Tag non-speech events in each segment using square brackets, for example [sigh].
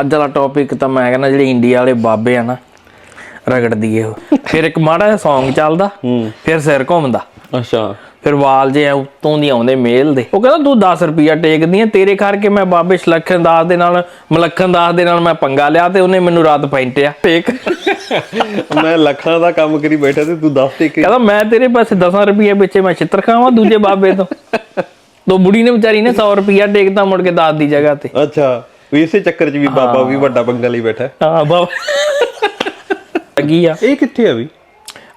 ਅੱਜ ਵਾਲਾ ਟੌਪਿਕ ਤਾਂ ਮੈਂ ਕਹਿੰਦਾ ਜਿਹੜੇ ਇੰਡੀਆ ਵਾਲੇ ਬਾਬੇ ਆ ਨਾ ਰਗੜ ਦੀਏ ਉਹ। ਫਿਰ ਇੱਕ ਮਾੜਾ ਜਿਹਾ Song ਚੱਲਦਾ ਹੂੰ। ਫਿਰ ਸਿਰ ਘੁੰਮਦਾ। ਅੱਛਾ। ਫਿਰ ਵਾਲ ਜੇ ਐ ਉੱਤੋਂ ਦੀ ਆਉਂਦੇ ਮੇਲ ਦੇ। ਉਹ ਕਹਿੰਦਾ ਤੂੰ 10 ਰੁਪਿਆ ਟੇਕਦੀ ਆ ਤੇਰੇ ਕਰਕੇ ਮੈਂ ਬਾਬੇ ਸ਼ਲੱਖਣ ਦਾਸ ਦੇ ਨਾਲ ਮਲੱਖਣ ਦਾਸ ਦੇ ਨਾਲ ਮੈਂ ਪੰਗਾ ਲਿਆ ਤੇ ਉਹਨੇ ਮੈਨੂੰ ਰਾਤ ਪੈਂਟਿਆ ਟੇਕ। ਮੈਂ ਲੱਖਾਂ ਦਾ ਕੰਮ ਕਰੀ ਬੈਠਾ ਤੇ ਤੂੰ ਦੱਸ ਤੇ ਕਿ ਕਹਿੰਦਾ ਮੈਂ ਤੇਰੇ ਪਾਸੇ 10 ਰੁਪਏ ਪਿੱਛੇ ਮੈਂ ਛਿੱਤਰ ਖਾਵਾਂ ਦੂਜੇ ਬਾਬੇ ਤੋਂ। ਤੋ ਬੁੜੀ ਨੇ ਵਿਚਾਰੀ ਨੇ 100 ਰੁਪਿਆ ਟੇਕਦਾ ਮੁੜ ਕੇ ਦਾਸ ਦੀ ਜਗ੍ਹਾ ਤੇ। ਅੱਛਾ। ਵੀ ਇਸੇ ਚੱਕਰ 'ਚ ਵੀ ਬਾਬਾ ਵੀ ਵੱਡਾ ਪੰਗਾ ਲਈ ਬੈਠਾ ਹਾਂ। ਬਾਬਾ। ਲੱਗੀ ਆ। ਇਹ ਕਿੱਥੇ ਆ ਵੀ?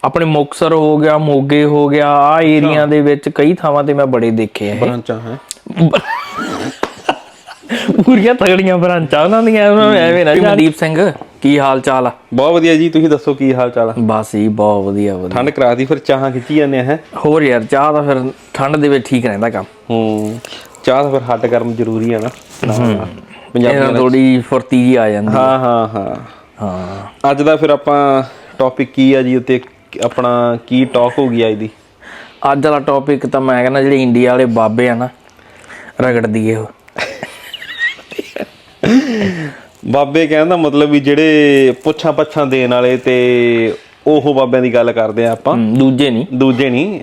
ਆਪਣੇ ਮੁਕਸਰ ਹੋ ਗਿਆ ਮੋਗੇ ਹੋ ਗਿਆ ਆ ਏਰੀਆ ਦੇ ਵਿੱਚ ਕਈ ਥਾਵਾਂ ਤੇ ਮੈਂ ਬੜੇ ਦੇਖੇ ਆ। ਬ੍ਰਾਂਚਾਂ ਹੈ? [laughs] ਪੂਰੀਆਂ ਤਗੜੀਆਂ ਬਰਾਂਚਾਂ ਉਹਨਾਂ ਦੀਆਂ ਉਹਨਾਂ ਨੂੰ ਐਵੇਂ ਨਾ ਮਨਦੀਪ ਸਿੰਘ ਕੀ ਹਾਲ ਚਾਲ ਆ? ਬਹੁਤ ਵਧੀਆ ਜੀ ਤੁਸੀਂ ਦੱਸੋ ਕੀ ਹਾਲ ਚਾਲ ਆ? ਬਸ ਜੀ ਬਹੁਤ ਵਧੀਆ ਵਧੀਆ। ਠੰਡ ਕਰਾਤੀ ਫਿਰ ਚਾਹਾਂ ਖਿੱਚੀ ਜਾਂਦੇ ਆ ਹੈ? ਹੋਰ ਯਾਰ ਚਾਹ ਤਾਂ ਫਿਰ ਠੰਡ ਦੇ ਵਿੱਚ ਠੀਕ ਰਹਿੰਦਾ ਕੰਮ। ਹੂੰ। ਚਾਹ ਤਾਂ ਫਿਰ ਹੱਟ ਗਰਮ ਜ਼ਰੂਰੀ ਆ ਨਾ। ਪੰਜਾਬੀ ਇਹਨਾਂ ਥੋੜੀ ਫੁਰਤੀ ਜੀ ਆ ਜਾਂਦੀ ਹਾਂ ਹਾਂ। ਹਾਂ ਹਾਂ। ਅੱਜ ਦਾ ਫਿਰ ਆਪਾਂ ਟੌਪਿਕ ਕੀ ਆ ਜੀ ਉੱਤੇ ਆਪਣਾ ਕੀ ਟਾਕ ਹੋ ਗਈ ਅੱਜ ਦੀ? ਅੱਜ ਵਾਲਾ ਟੌਪਿਕ ਤਾਂ ਮੈਂ ਕਹਿੰਦਾ ਜਿਹੜੇ ਇੰਡੀਆ ਵਾਲੇ ਬਾਬੇ ਆ ਨਾ ਰਗੜ ਦੀਏ ਉਹ। ਬਾਬੇ ਕਹਿਣ ਦਾ ਮਤਲਬ ਵੀ ਜਿਹੜੇ ਪੁੱਛਾਂ ਪੱਛਾਂ ਦੇਣ ਵਾਲੇ ਤੇ ਉਹ ਬਾਬਿਆਂ ਦੀ ਗੱਲ ਕਰਦੇ ਆ ਆਪਾਂ। ਦੂਜੇ ਨਹੀਂ। ਦੂਜੇ ਨਹੀਂ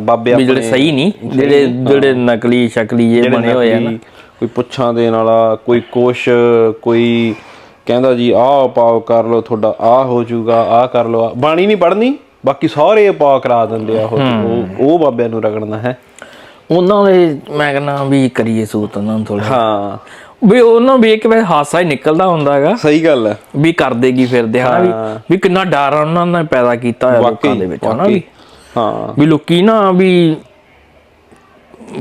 ਬਾਬੇ ਵੀ ਜਿਹੜੇ ਆਪਣੇ ਸਹੀ ਨਹੀਂ ਜਿਹੜੇ ਜਿਹੜੇ ਨਕਲੀ ਸ਼ਕਲੀ ਜੇ ਬਣੇ ਹੋਏ ਆ ਨਾ। ਕੋਈ ਪੁੱਛਾਂ ਦੇਣ ਵਾਲਾ ਕੋਈ ਕੁਛ ਕੋਈ ਕਹਿੰਦਾ ਜੀ ਆਹ ਪਾਓ ਕਰ ਲਓ ਤੁਹਾਡਾ ਆਹ ਹੋ ਜਾਊਗਾ ਆਹ ਕਰ ਲਓ। ਬਾਣੀ ਨਹੀਂ ਪੜਨੀ ਬਾਕੀ ਸਾਰੇ ਪਾ ਕਰਾ ਦਿੰਦੇ ਆ ਉਹ ਉਹ- ਬਾਬਿਆਂ ਨੂੰ ਰਗੜਨਾ ਹੈ। ਉਹਨਾਂ ਦੇ ਮੈਂ ਕਹਿੰਦਾ ਵੀ ਕਰੀਏ ਸੂਤ ਉਹਨਾਂ ਨੂੰ ਥੋੜਾ ਹਾਂ। ਵੀ ਉਹਨਾਂ ਨੂੰ ਵੇਖ ਕੇ ਵੈਸੇ ਹਾਸਾ ਹੀ ਨਿਕਲਦਾ ਹੁੰਦਾ ਹੈਗਾ। ਸਹੀ ਗੱਲ ਹੈ। ਵੀ ਕਰਦੇ ਕੀ ਫਿਰਦੇ ਹਨਾ ਵੀ ਵੀ ਕਿੰਨਾ ਡਰ ਉਹਨਾਂ ਨੇ ਪੈਦਾ ਕੀਤਾ ਹੋਇਆ ਲੋਕਾਂ ਦੇ ਵਿੱਚ ਹਨਾ ਵੀ। ਹਾਂ। ਵੀ ਲੋਕੀ ਨਾ ਵੀ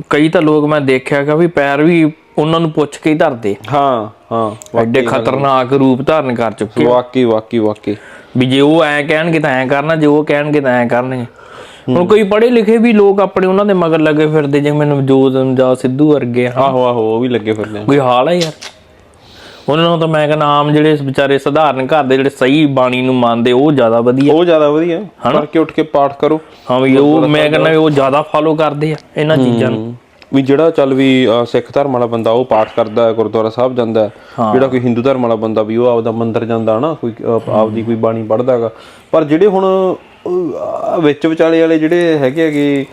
ਕਈ ਤਾਂ ਲੋਕ ਮੈਂ ਦੇਖਿਆ ਕਿ ਵੀ ਪੈਰ ਵੀ ਉਹਨਾਂ ਨੂੰ ਪੁੱਛ ਕੇ ਹੀ ਧਰਦੇ ਹਾਂ ਹਾਂ ਐਡੇ ਖਤਰਨਾਕ ਰੂਪ ਧਾਰਨ ਕਰ ਚੁੱਕੇ ਵਾਕਈ ਵਾਕਈ ਵਾਕਈ। ਵੀ ਜੇ ਉਹ ਐ ਕਹਿਣਗੇ ਤਾਂ ਐ ਕਰਨਾ ਜੇ ਉਹ ਕਹਿਣਗੇ ਤਾਂ ਐ ਕਰਨਗੇ। ਹੁਣ ਕੋਈ ਪੜ੍ਹੇ ਲਿਖੇ ਵੀ ਲੋਕ ਆਪਣੇ ਉਹਨਾਂ ਦੇ ਮਗਰ ਲੱਗੇ ਫਿਰਦੇ ਜਿਵੇਂ ਮੈਨੂੰ ਜੋਤ ਜਾਂ ਸਿੱਧੂ ਵਰਗੇ ਆਹੋ ਆਹੋ ਉਹ ਵੀ ਲੱਗੇ ਫਿਰਦੇ ਆ। ਕੋਈ ਹਾਲ ਹੈ ਯਾਰ? ਉਹਨਾਂ ਨੂੰ ਤਾਂ ਮੈਂ ਕਹਿੰਦਾ ਆਮ ਜਿਹੜੇ ਵਿਚਾਰੇ ਸਧਾਰਨ ਘਰ ਦੇ ਜਿਹੜੇ ਸਹੀ ਬਾਣੀ ਨੂੰ ਮੰਨਦੇ ਉਹ ਜ਼ਿਆਦਾ ਵਧੀਆ। ਉਹ ਜ਼ਿਆਦਾ ਵਧੀਆ। ਕਰਕੇ ਉੱਠ ਕੇ ਪਾਠ ਕਰੋ। ਹਾਂ ਵੀ ਉਹ ਮੈਂ ਕਹਿੰਦਾ ਉਹ ਜ਼ਿਆਦਾ ਫਾਲੋ ਕਰਦੇ ਆ ਇਹਨਾਂ ਚੀਜ਼ਾਂ ਨੂੰ। ਵੀ ਜਿਹੜਾ ਚੱਲ ਵੀ ਸਿੱਖ ਧਰਮ ਵਾਲਾ ਬੰਦਾ ਉਹ ਪਾਠ ਕਰਦਾ ਹੈ ਗੁਰਦੁਆਰਾ ਸਾਹਿਬ ਜਾਂਦਾ ਹੈ। ਜਿਹੜਾ ਕੋਈ ਹਿੰਦੂ ਧਰਮ ਵਾਲਾ ਬੰਦਾ ਵੀ ਉਹ ਆਪਦਾ ਮੰਦਿਰ ਜਾਂਦਾ ਨਾ ਕੋਈ ਆਪਦੀ ਕੋਈ ਬਾਣੀ ਪੜ੍ਹਦਾ ਹੈਗਾ। ਪਰ ਜਿਹੜੇ ਹੁਣ ਵਿੱਚ ਵਿਚਾਲੇ ਵਾਲੇ ਜਿਹੜੇ ਹੈਗੇ ਹੈਗੇ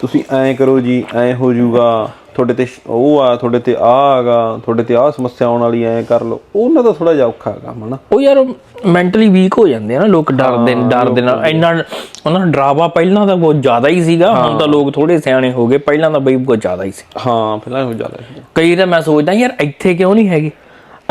ਤੁਸੀਂ ਐਂ ਕਰੋ ਜੀ ਐਂ ਹੋ ਜਾਊਗਾ ਤੁਹਾਡੇ ਤੇ ਉਹ ਆ ਤੁਹਾਡੇ ਤੇ ਆ ਹੈਗਾ ਤੁਹਾਡੇ ਤੇ ਆ ਸਮੱਸਿਆ ਆਉਣ ਵਾਲੀ ਐਂ ਕਰ ਲਓ। ਉਹਨਾਂ ਦਾ ਥੋੜਾ ਜਿਹਾ ਔਖਾ ਹੈਗਾ ਹਨਾ ਉਹ ਯਾਰ ਮੈਂਟਲੀ ਵੀਕ ਹੋ ਜਾਂਦੇ ਆ ਨਾ ਲੋਕ ਡਰਦੇ ਨੇ ਡਰਦੇ ਨਾਲ। ਇੰਨਾ ਉਹਨਾਂ ਦਾ ਡਰਾਵਾ ਪਹਿਲਾਂ ਤਾਂ ਬਹੁਤ ਜ਼ਿਆਦਾ ਹੀ ਸੀਗਾ ਹੁਣ ਤਾਂ ਲੋਕ ਥੋੜੇ ਸਿਆਣੇ ਹੋ ਗਏ ਪਹਿਲਾਂ ਤਾਂ ਬਈ ਬਹੁਤ ਜ਼ਿਆਦਾ ਹੀ ਸੀ। ਹਾਂ ਪਹਿਲਾਂ ਹੋ ਜ਼ਿਆਦਾ ਸੀ। ਕਈ ਤਾਂ ਮੈਂ ਸੋਚਦਾ ਯਾਰ ਇੱਥੇ ਕਿਉਂ ਨਹੀਂ ਹੈਗੇ?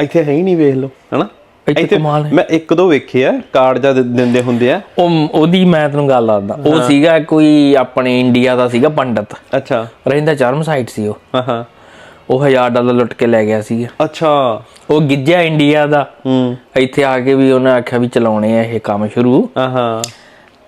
ਇੱਥੇ ਹੈ ਹੀ ਨਹੀਂ ਵੇਖ ਲਓ ਹਨਾ? ਇੱਥੇ ਕਮਾਲ ਹੈ। ਮੈਂ ਇੱਕ ਦੋ ਵੇਖੇ ਆ ਕਾਰਡ ਜਾਂ ਦਿੰਦੇ ਹੁੰਦੇ ਆ। ਉਹ ਉਹਦੀ ਮੈਂ ਤੈਨੂੰ ਗੱਲ ਦੱਸਦਾ। ਉਹ ਸੀਗਾ ਕੋਈ ਆਪਣੇ ਇੰਡੀਆ ਦਾ ਸੀਗਾ ਪੰਡਤ। ਅੱਛਾ। ਰਹਿੰਦਾ ਚਰਮ ਸਾਈਟ ਸੀ ਉਹ। ਹਾਂ ਹਾਂ। ਉਹ 1000 ਡਾਲਰ ਲੁੱਟ ਕੇ ਲੈ ਗਿਆ ਸੀਗਾ। ਅੱਛਾ। ਉਹ ਗਿੱਜਿਆ ਇੰਡੀਆ ਦਾ। ਹੂੰ। ਇੱਥੇ ਆ ਕੇ ਵੀ ਉਹਨੇ ਆਖਿਆ ਵੀ ਚਲਾਉਣੇ ਆ ਇਹ ਕੰਮ ਸ਼ੁਰੂ। ਹਾਂ ਹਾਂ।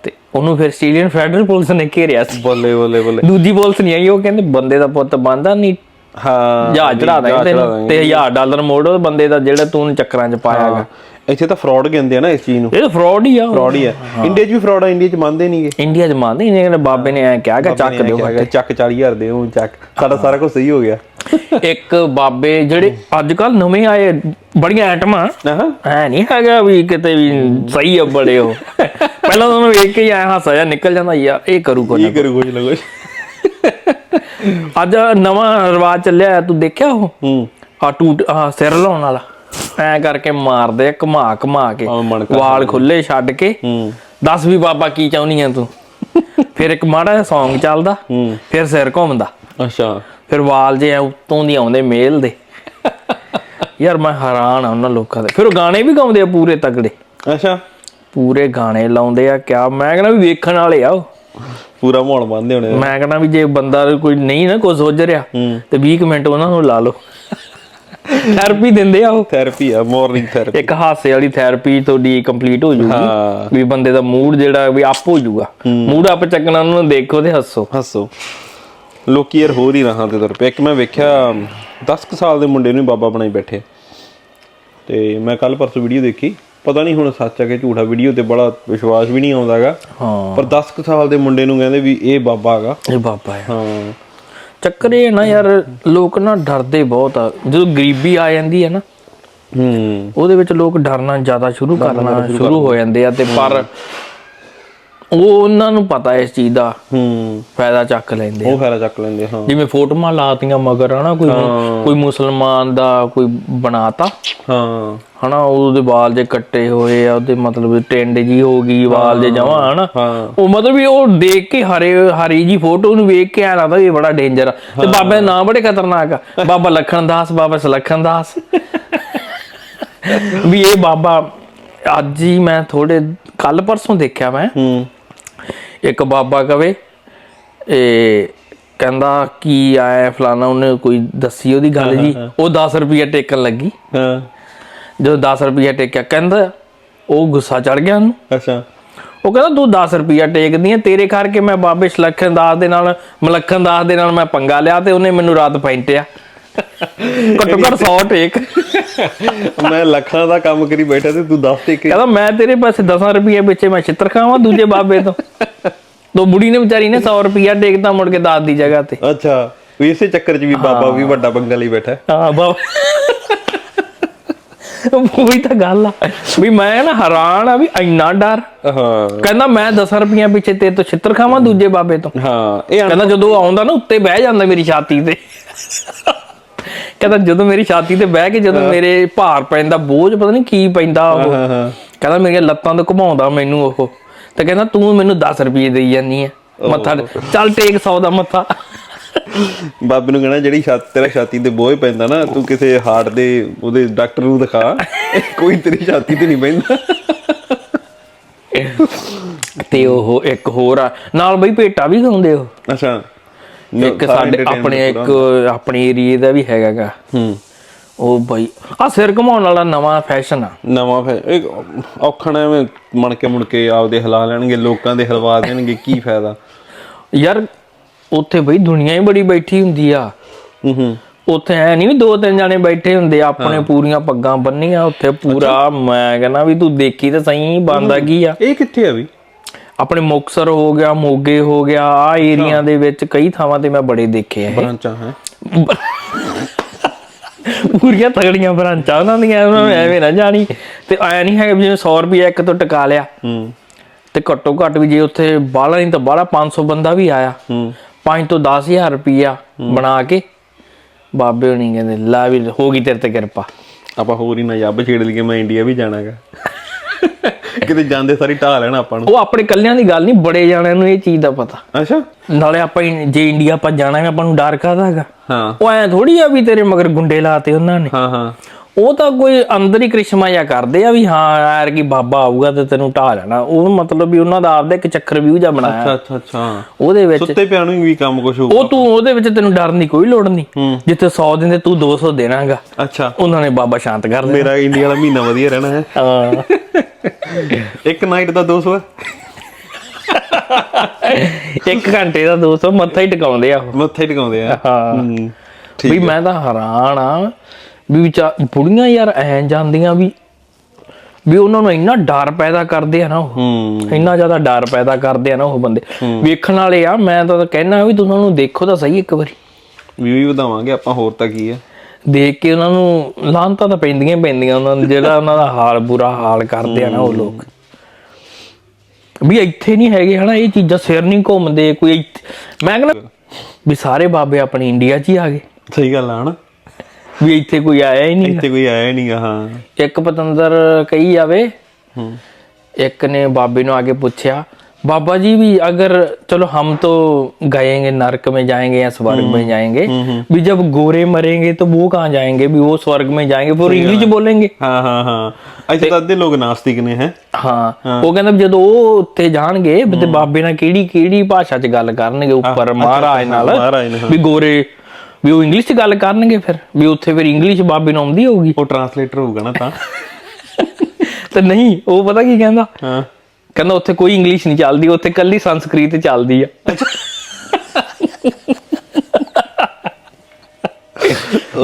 ਤੇ ਉਹਨੂੰ ਫਿਰ ਆਸਟ੍ਰੇਲੀਅਨ ਫੈਡਰਲ ਪੁਲਿਸ ਨੇ ਘੇਰਿਆ ਸੀ। ਬੱਲੇ ਬੱਲੇ ਬੱਲੇ। ਦੂਜੀ ਪੁਲਿਸ ਨਹੀਂ ਆਈ ਉਹ ਕਹਿੰਦੇ ਬੰਦੇ ਦਾ ਪੁੱਤ ਬੰਦਾ ਨਹੀਂ ਹਾਂ ਜਹਾਜ਼ ਚੜਾ ਦਾਂਗੇ ਤੈਨੂੰ ਤੇ 1000 ਡਾਲਰ ਮੋੜ ਉਹ ਬੰਦੇ ਦਾ ਜਿਹੜਾ ਤੂੰ ਚੱਕਰਾਂ 'ਚ ਪਾਇਆਗਾ ਇੱਥੇ ਤਾਂ ਫਰਾਡ ਕਹਿੰਦੇ ਆ ਨਾ ਇਸ ਚੀਜ਼ ਨੂੰ। ਇਹ ਤਾਂ ਫਰਾਡ ਹੀ ਆ। ਫਰਾਡ ਹੀ ਆ। ਇੰਡੀਆ 'ਚ ਵੀ ਫਰਾਡ ਆ ਇੰਡੀਆ 'ਚ ਮੰਨਦੇ ਨਹੀਂਗੇ ਇੰਡੀਆ 'ਚ ਮੰਨਦੇ ਨਹੀਂ ਕਹਿੰਦੇ ਬਾਬੇ ਨੇ ਐ ਕਿਹਾ ਕਿ ਚੱਕ ਦਿਓ ਚੱਕ 40000 ਦੇ ਉਹ ਚੱਕ। ਸਾਡਾ ਸਾਰਾ ਕੁਝ ਸਹੀ ਹੋ ਗਿਆ। ਇੱਕ ਬਾਬੇ ਜਿਹੜੇ ਅੱਜ ਕੱਲ ਨਵੇਂ ਆਏ ਬੜੀਆਂ ਆਈਟਮਾਂ ਹਾਂ ਐ ਨਹੀਂ ਹੈਗਾ ਵੀ ਕਿਤੇ ਵੀ ਸਹੀ ਆ ਬੜੇ ਹੋ [laughs] ਪਹਿਲਾਂ ਉਹਨੂੰ ਵੇਖ ਕੇ ਹੀ ਐ ਹਾਸਾ ਜਿਹਾ ਨਿਕਲ ਜਾਂਦਾ ਯਾਰ ਇਹ ਕਰੂ ਕੋਈ ਕੀ ਕਰੂ ਕੁਝ ਨਾ ਕੁਝ ਅੱਜ ਨਵਾਂ ਰਿਵਾਜ ਚੱਲਿਆ ਤੂੰ ਦੇਖਿਆ ਉਹ? ਹੂੰ। ਆ ਟੂਟ ਆ ਸਿਰ ਲਾਉਣ ਵਾਲਾ। ਐ ਕਰਕੇ ਮਾਰਦੇ ਆ ਘੁਮਾ ਘੁਮਾ ਕੇ। ਵਾਲ ਖੁੱਲੇ ਛੱਡ ਕੇ। ਹੂੰ। ਦੱਸ ਵੀ ਬਾਬਾ ਕੀ ਚਾਹੁੰਨੀ ਆ ਤੂੰ? ਫਿਰ ਇੱਕ ਮਾੜਾ ਜਿਹਾ Song ਚੱਲਦਾ ਹੂੰ। ਫਿਰ ਸਿਰ ਘੁੰਮਦਾ। ਅੱਛਾ। ਫਿਰ ਵਾਲ ਜੇ ਉੱਤੋਂ ਦੀ ਆਉਂਦੇ ਮੇਲ ਦੇ। ਯਾਰ ਮੈਂ ਹੈਰਾਨ ਆ ਉਹਨਾਂ ਲੋਕਾਂ ਦੇ। ਫਿਰ ਉਹ ਗਾਣੇ ਵੀ ਗਾਉਂਦੇ ਆ ਪੂਰੇ ਤਗੜੇ ਅੱਛਾ। ਪੂਰੇ ਗਾਣੇ ਲਾਉਂਦੇ ਆ ਕਿਆ ਮੈਂ ਕਹਿੰਦਾ ਵੀ ਵੇਖਣ ਵਾਲੇ ਆ ਉਹ। ਪੂਰਾ ਮਾਹੌਲ ਬੰਦੇ ਹੋਣੇ ਮੈਂ ਕਹਿੰਦਾ ਵੀ ਜੇ ਬੰਦਾ ਕੋਈ ਨਹੀਂ ਨਾ ਕੋਈ ਸੋਚ ਰਿਹਾ ਤੇ 20 ਕੁ ਮਿੰਟ ਉਹਨਾਂ ਨੂੰ ਲਾ ਲਓ। [laughs] ਥੈਰੇਪੀ ਦਿੰਦੇ ਆ ਉਹ। ਥੈਰੇਪੀ ਆ ਮਾਰਨਿੰਗ ਥੈਰੇਪੀ ਇੱਕ ਹਾਸੇ ਵਾਲੀ ਥੈਰੇਪੀ ਤੁਹਾਡੀ ਕੰਪਲੀਟ ਹੋ। ਜੂਗੀ। ਵੀ ਬੰਦੇ ਦਾ ਮੂਡ ਜਿਹੜਾ ਵੀ ਅਪ ਹੋ ਜਾਊਗਾ ਮੂਡ ਅਪ ਚੱਕਣਾ ਉਹਨੂੰ ਦੇਖੋ ਤੇ ਹੱਸੋ। ਹੱਸੋ। ਲੋਕੀ ਯਾਰ ਹੋਰ ਹੀ ਰਹਾਂ ਤੇ ਤੁਰ ਇੱਕ ਮੈਂ ਵੇਖਿਆ 10 ਕੁ ਸਾਲ ਦੇ ਮੁੰਡੇ ਨੂੰ ਬਾਬਾ ਬਣਾਈ ਬੈਠੇ। ਤੇ ਮੈਂ ਕੱਲ ਪਰਸੋਂ ਵੀਡੀਓ ਦੇਖੀ। ਪਤਾ ਨਹੀਂ ਹੁਣ ਸੱਚ ਆ ਕਿ ਝੂਠਾ ਵੀਡੀਓ ਤੇ ਬੜਾ ਵਿਸ਼ਵਾਸ ਵੀ ਨਹੀਂ ਆਉਂਦਾਗਾ ਹਾਂ। ਪਰ 10 ਕੁ ਸਾਲ ਦੇ ਮੁੰਡੇ ਨੂੰ ਕਹਿੰਦੇ ਵੀ ਇਹ ਬਾਬਾ ਹੈਗਾ। ਇਹ ਬਾਬਾ ਹੈ। ਹਾਂ। ਚੱਕਰ ਇਹ ਨਾ ਯਾਰ ਲੋਕ ਨਾ ਡਰਦੇ ਬਹੁਤ ਆ। ਜਦੋਂ ਗਰੀਬੀ ਆ ਜਾਂਦੀ ਹੈ ਨਾ ਹੂੰ। ਉਹਦੇ ਵਿੱਚ ਲੋਕ ਡਰਨਾ ਜ਼ਿਆਦਾ ਸ਼ੁਰੂ ਕਰਨਾ ਸ਼ੁਰੂ ਹੋ ਜਾਂਦੇ ਆ ਤੇ ਪਰ ਉਹ ਉਹਨਾਂ ਨੂੰ ਪਤਾ ਇਸ ਚੀਜ਼ ਦਾ ਹੂੰ। ਫਾਇਦਾ ਚੱਕ ਲੈਂਦੇ ਆ। ਉਹ ਫਾਇਦਾ ਚੱਕ ਲੈਂਦੇ ਹਾਂ। ਜਿਵੇਂ ਫੋਟੋਆਂ ਲਾਤੀਆਂ ਮਗਰ ਹਨਾ ਕੋਈ ਕੋਈ ਮੁਸਲਮਾਨ ਦਾ ਕੋਈ ਬਣਾਤਾ। ਹਾਂ। ਹਨਾ ਉਹਦੇ ਵਾਲ ਜੇ ਕੱਟੇ ਹੋਏ ਆ ਉਹਦੇ ਮਤਲਬ ਟਿੰਡ ਜੀ ਹੋ ਗਈ ਵਾਲ ਜੇ ਜਮਾ ਹਨਾ। ਹਾਂ। ਉਹ ਮਤਲਬ ਵੀ ਉਹ ਦੇਖ ਕੇ ਹਰੇ ਹਰੀ ਜੀ ਫੋਟੋ ਨੂੰ ਵੇਖ ਕੇ ਆ ਲੱਗਦਾ ਵੀ ਇਹ ਬੜਾ ਡੇਂਜਰ ਆ। ਤੇ ਬਾਬੇ ਦਾ ਨਾਮ ਬੜੇ ਖਤਰਨਾਕ ਆ। [laughs] ਬਾਬਾ ਲਖਣ ਦਾਸ ਬਾਬਾ ਸੁਲੱਖਣ ਦਾਸ। [laughs] ਵੀ ਇਹ ਬਾਬਾ ਅੱਜ ਹੀ ਮੈਂ ਥੋੜੇ ਕੱਲ ਪਰਸੋਂ ਦੇਖਿਆ ਮੈਂ। ਹੂੰ। ਇੱਕ ਬਾਬਾ ਕਵੇ ਇਹ ਕਹਿੰਦਾ ਕੀ ਆਇਆ ਫਲਾਣਾ ਉਹਨੇ ਕੋਈ ਦੱਸੀ ਉਹਦੀ ਗੱਲ ਜੀ? ਉਹ 10 ਰੁਪਏ ਟੇਕਣ ਲੱਗੀ। ਹਾਂ। ਜਦੋਂ 10 ਰੁਪਏ ਟੇਕਿਆ ਕਹਿੰਦਾ ਉਹ ਗੁੱਸਾ ਚੜ ਗਿਆ ਉਹਨੂੰ। ਅੱਛਾ। ਉਹ ਕਹਿੰਦਾ ਤੂੰ 10 ਰੁਪਿਆ ਟੇਕਦੀ ਐ ਤੇਰੇ ਕਰਕੇ ਮੈਂ ਬਾਬੇ ਸੁਲੱਖਣ ਦਾਸ ਦੇ ਨਾਲ ਮਲੱਖਣ ਦਾਸ ਦੇ ਨਾਲ ਮੈਂ ਪੰਗਾ ਲਿਆ ਤੇ ਉਹਨੇ ਮੈਨੂੰ ਰਾਤ ਪੈਂਟਿਆ। ਘੱਟੋ ਘੱਟ 100 ਟੇਕ ਮੈਂ ਲੱਖਾਂ ਦਾ ਕੰਮ ਕਰੀ ਬੈਠਾ ਤੇ ਤੂੰ ਦੱਸ ਤੇ ਕਿ ਕਹਿੰਦਾ ਮੈਂ ਤੇਰੇ ਪਾਸੇ 10 ਰੁਪਏ ਵਿੱਚ ਮੈਂ ਛਿੱਤਰ ਖਾਵਾਂ ਦੂਜੇ ਬਾਬੇ ਤੋਂ। ਤੋ ਬੁੜੀ ਨੇ ਵਿਚਾਰੀ ਨੇ 100 ਰੁਪਿਆ ਟੇਕਦਾ ਮੁੜ ਕੇ ਦਾਸ ਦੀ ਜਗ੍ਹਾ ਤੇ। ਅੱਛਾ ਵੀ ਇਸੇ ਚੱਕਰ 'ਚ ਵੀ ਬਾਬਾ ਵੀ ਵੱਡਾ ਪੰਗਾ ਲਈ ਬੈਠਾ। ਹੈ। ਬਾਬਾ। ਉਹੀ ਤਾਂ ਗੱਲ ਆ। ਵੀ ਮੈਂ ਨਾ ਹੈਰਾਨ ਆ ਵੀ ਇੰਨਾ ਡਰ। ਹਾਂ। ਕਹਿੰਦਾ ਮੈਂ 10 ਰੁਪਈਆ ਪਿੱਛੇ ਤੇਰੇ ਤੋਂ ਛਿੱਤਰ ਖਾਵਾਂ ਦੂਜੇ ਬਾਬੇ ਤੋਂ। ਹਾਂ ਇਹ ਕਹਿੰਦਾ ਜਦੋਂ ਆਉਂਦਾ ਨਾ ਉੱਤੇ ਬਹਿ ਜਾਂਦਾ ਮੇਰੀ ਛਾਤੀ ਤੇ। ਕਹਿੰਦਾ ਜਦੋਂ ਮੇਰੀ ਛਾਤੀ ਤੇ ਬਹਿ ਕੇ ਜਦੋਂ ਮੇਰੇ ਭਾਰ ਪੈਂਦਾ ਬੋਝ ਪਤਾ ਨਹੀਂ ਕੀ ਪੈਂਦਾ ਉਹ। ਕਹਿੰਦਾ ਮੇਰੀਆਂ ਲੱਤਾਂ ਤੋਂ ਘੁਮਾਉਂਦਾ ਮੈਨੂੰ ਉਹ। ਤੇ ਕਹਿੰਦਾ ਤੂੰ ਮੈਨੂੰ 10 ਰੁਪਏ ਦੇਈ ਜਾਂਦੀ ਐ। ਮੱਥਾ ਚੱਲ ਟੇਕ 100 ਦਾ ਮੱਥਾ। ਬਾਬੇ ਨੂੰ ਕਹਿਣਾ ਜਿਹੜੀ ਛਾਤੀ ਤੇਰਾ ਛਾਤੀ ਤੇ ਬੋਝ ਪੈਂਦਾ ਨਾ ਤੂੰ ਕਿਸੇ ਹਾਰਟ ਦੇ ਉਹਦੇ ਡਾਕਟਰ ਨੂੰ ਦਿਖਾ। ਕੋਈ ਤੇਰੀ ਛਾਤੀ ਤੇ ਨਹੀਂ ਪੈਂਦਾ। ਤੇ ਉਹ ਇੱਕ ਹੋਰ ਆ। ਨਾਲ ਬਈ ਭੇਟਾ ਵੀ ਗਾਉਂਦੇ ਉਹ। ਅੱਛਾ। ਇੱਕ ਸਾਡੇ ਆਪਣੇ ਇੱਕ ਆਪਣੇ ਏਰੀਏ ਦਾ ਵੀ ਹੈਗਾਗਾ। ਹੂੰ। ਉਹ ਬਈ ਆ ਸਿਰ ਘਮਾਉਣ ਵਾਲਾ ਨਵਾਂ ਫੈਸ਼ਨ ਆ। ਨਵਾਂ ਫਿਰ ਇੱਕ ਔਖਣ ਐਵੇਂ ਮਣ ਕੇ ਮੁੜ ਕੇ ਆਪਦੇ ਹਿਲਾ ਲੈਣਗੇ ਲੋਕਾਂ ਦੇ ਹਲਵਾ ਦੇਣਗੇ ਕੀ ਫਾਇਦਾ? ਯਾਰ ਉੱਥੇ ਬਈ ਦੁਨੀਆ ਹੀ ਬੜੀ ਬੈਠੀ ਹੁੰਦੀ ਆ। ਹੂੰ ਹੂੰ। ਉੱਥੇ ਐ ਨਹੀਂ ਵੀ ਦੋ ਤਿੰਨ ਜਾਣੇ ਬੈਠੇ ਹੁੰਦੇ ਆਪਣੇ ਪੂਰੀਆਂ ਪੱਗਾਂ ਬੰਨੀਆਂ ਉੱਥੇ ਪੂਰਾ ਮੈਂ ਕਹਿੰਦਾ ਵੀ ਤੂੰ ਦੇਖੀ ਤਾਂ ਸਹੀ ਬੰਦਾ ਕੀ ਆ? ਇਹ ਕਿੱਥੇ ਆ ਵੀ ਆਪਣੇ ਮੁਕਸਰ ਹੋ ਗਿਆ ਮੋਗੇ ਹੋ ਗਿਆ ਆ ਏਰੀਆ ਦੇ ਵਿੱਚ ਕਈ ਥਾਵਾਂ ਤੇ ਮੈਂ ਬੜੇ ਦੇਖੇ ਆ ਬ੍ਰਾਂਚਾਂ ਹੈ? ਪੂਰੀਆਂ ਤਗੜੀਆਂ ਬਰਾਂਚਾਂ ਉਹਨਾਂ ਦੀਆਂ ਉਹਨਾਂ ਨੂੰ ਐਵੇਂ ਨਾ ਜਾਣੀ। ਤੇ ਐ ਨਹੀਂ ਹੈ ਜਿਵੇਂ 100 ਰੁਪਏ ਇੱਕ ਤੋਂ ਟਕਾ ਲਿਆ। ਹੂੰ। ਤੇ ਘੱਟੋ ਘੱਟ ਵੀ ਜੇ ਉੱਥੇ ਬਾਹਲਾ ਨਹੀਂ ਤਾਂ ਬਾਹਲਾ 500 ਬੰਦਾ ਵੀ ਆਇਆ। ਹੂੰ। 5 ਤੋਂ 10000 ਰੁਪਿਆ ਬਣਾ ਕੇ। ਬਾਬੇ ਹੋਣੀ ਕਹਿੰਦੇ ਲਾ ਵੀ ਹੋ ਗਈ ਤੇਰੇ ਤੇ ਕਿਰਪਾ। ਆਪਾਂ ਹੋਰ ਹੀ ਨਾ ਜੱਬ ਛੇੜ ਲਈਏ ਮੈਂ ਇੰਡੀਆ ਵੀ ਜਾਣਾਗਾ। ਕਿਤੇ ਜਾਂਦੇ ਸਾਰੀ ਢਾ ਲੈਣਾ ਆਪਾਂ ਨੂੰ। ਉਹ ਆਪਣੇ ਕੱਲਿਆਂ ਦੀ ਗੱਲ ਨਹੀਂ ਬੜੇ ਜਾਣਿਆਂ ਨੂੰ ਇਹ ਚੀਜ਼ ਦਾ ਪਤਾ। ਅੱਛਾ। ਨਾਲੇ ਆਪਾਂ ਜੇ ਇੰਡੀਆ ਆਪਾਂ ਜਾਣਾ ਹੈ ਆਪਾਂ ਨੂੰ ਡਰ ਕਾਹਦਾ ਹੈਗਾ? ਹਾਂ। ਉਹ ਐ ਥੋੜੀ ਆ ਵੀ ਤੇਰੇ ਮਗਰ ਗੁੰਡੇ ਲਾਤੇ ਉਹਨਾਂ ਨੇ। ਹਾਂ ਹਾਂ। ਉਹ ਤਾਂ ਕੋਈ ਅੰਦਰ ਹੀ ਕ੍ਰਿਸ਼ਮਾ ਜਿਹਾ ਕਰਦੇ ਆ ਵੀ ਹਾਂ ਯਾਰ ਕੀ ਬਾਬਾ ਆਊਗਾ ਤੇ ਤੈਨੂੰ ਢਾ ਲੈਣਾ। ਉਹ ਮਤਲਬ ਵੀ ਉਹਨਾਂ ਦਾ ਆਪਦਾ ਇੱਕ ਚੱਕਰ ਵਿਊ ਜਿਹਾ ਬਣਾਇਆ। ਅੱਛਾ ਅੱਛਾ ਅੱਛਾ। ਉਹਦੇ ਵਿੱਚ ਸੁੱਤੇ ਪਿਆ ਨੂੰ ਵੀ ਕੰਮ ਕੁਝ ਹੋਊਗਾ। ਉਹ ਤੂੰ ਉਹਦੇ ਵਿੱਚ ਤੈਨੂੰ ਡਰਨ ਦੀ ਕੋਈ ਲੋੜ ਨਹੀਂ। ਜਿੱਥੇ 100 ਦਿੰਦੇ ਤੂੰ 200 ਦੇਣਾਗਾ ਅੱਛਾ। ਉਹਨਾਂ ਨੇ ਬਾਬਾ ਸ਼ਾਂਤ ਕਰ ਦੇਣਾ। ਮੇਰਾ ਇੰਡੀਆ ਵਾਲਾ ਮਹੀਨਾ ਵਧੀਆ ਰਹਿਣਾ ਹੈ। ਹਾਂ। ਇੱਕ ਨਾਈਟ ਦਾ 200 ਹੈ ਇੱਕ ਘੰਟੇ ਦਾ 200 ਮੱਥਾ ਹੀ ਟਿਕਾਉਂਦੇ ਆ ਉਹ। ਮੱਥੇ ਟਿਕਾਉਂਦੇ ਆ। ਹਾਂ। ਵੀ ਮੈਂ ਤਾਂ ਹੈਰਾਨ ਆ ਵੀ ਵਿਚਾ ਬੁੜੀਆਂ ਯਾਰ ਐਂ ਜਾਂਦੀਆਂ ਵੀ ਵੀ ਉਹਨਾਂ ਨੂੰ ਇੰਨਾ ਡਰ ਪੈਦਾ ਕਰਦੇ ਆ ਨਾ ਉਹ। ਹੂੰ। ਇੰਨਾ ਜ਼ਿਆਦਾ ਡਰ ਪੈਦਾ ਕਰਦੇ ਆ ਨਾ ਉਹ ਬੰਦੇ। ਵੇਖਣ ਵਾਲੇ ਆ ਮੈਂ ਤਾਂ ਕਹਿਣਾ ਵੀ ਤੁਸੀਂ ਉਹਨਾਂ ਨੂੰ ਦੇਖੋ ਤਾਂ ਸਹੀ ਇੱਕ ਵਾਰੀ। ਵੀ ਵੀ ਵਧਾਵਾਂਗੇ ਆਪਾਂ ਹੋਰ ਤਾਂ ਕੀ ਹੈ ਦੇਖ ਕੇ ਉਹਨਾਂ ਨੂੰ ਲਾਂਤਾਂ ਤਾਂ ਪੈਂਦੀਆਂ ਪੈਂਦੀਆਂ ਉਹਨਾਂ ਨੂੰ ਜਿਹੜਾ ਉਹਨਾਂ ਦਾ ਹਾਲ ਬੁਰਾ ਹਾਲ ਕਰਦੇ ਆ ਨਾ ਉਹ ਲੋਕ। ਵੀ ਇੱਥੇ ਨਹੀਂ ਹੈਗੇ ਹਨਾ ਇਹ ਚੀਜ਼ਾਂ ਸਿਰ ਨਹੀਂ ਘੁੰਮਦੇ ਕੋਈ ਮੈਂ ਕਹਿੰਦਾ ਵੀ ਸਾਰੇ ਬਾਬੇ ਆਪਣੀ ਇੰਡੀਆ 'ਚ ਹੀ ਆ ਗਏ। ਸਹੀ ਗੱਲ ਆ ਹਨਾ। ਵੀ ਇੱਥੇ ਕੋਈ ਆਇਆ ਹੀ ਨਹੀਂ। ਇੱਥੇ ਕੋਈ ਆਇਆ ਹੀ ਨਹੀਂ ਹਾਂ। ਇੱਕ ਪਤੰਦਰ ਕਹੀ ਜਾਵੇ ਹੂੰ। ਇੱਕ ਨੇ ਬਾਬੇ ਨੂੰ ਆ ਕੇ ਪੁੱਛਿਆ बाबा जी भी अगर चलो हम तो गएंगे नरक में जाएंगे या स्वर्ग में जाएंगे भी जब गोरे मरेंगे तो वो कहाँ जाएंगे भी वो स्वर्ग में जाएंगे वो इंग्लिश बोलेंगे ਹਾਂ ਹਾਂ ਹਾਂ ਇੱਥੇ ਤਾਂ ਅੱਧੇ ਲੋਕ ਨਾਸਤਿਕ ਨੇ ਹੈ ਹਾਂ ਉਹ ਕਹਿੰਦਾ ਵੀ ਜਦੋਂ ਉਹ ਉੱਥੇ ਜਾਣਗੇ ਵੀ ਤੇ ਬਾਬੇ ਨਾਲ ਕਿਹੜੀ ਕਿਹੜੀ ਭਾਸ਼ਾ 'ਚ ਗੱਲ ਕਰਨਗੇ ਉੱਪਰ ਮਹਾਰਾਜ ਨਾਲ ਮਹਾਰਾਜ ਨੇ ਵੀ ਗੋਰੇ ਵੀ ਉਹ ਇੰਗਲਿਸ਼ 'ਚ ਗੱਲ ਕਰਨਗੇ ਫਿਰ ਵੀ ਉੱਥੇ ਫਿਰ ਇੰਗਲਿਸ਼ ਬਾਬੇ ਨੂੰ ਆਉਂਦੀ ਹੋਊਗੀ ਉਹ ਟਰਾਂਸਲੇਟਰ ਹੋਊਗਾ ਨਾ ਤਾਂ ਤੇ ਨਹੀਂ ਉਹ ਪਤਾ ਕੀ ਕਹਿੰਦਾ ਹਾਂ ਕਹਿੰਦਾ ਉੱਥੇ ਕੋਈ ਇੰਗਲਿਸ਼ ਨਹੀਂ ਚੱਲਦੀ ਉੱਥੇ ਕੱਲੀ ਸੰਸਕ੍ਰਿਤ ਚੱਲਦੀ ਆ।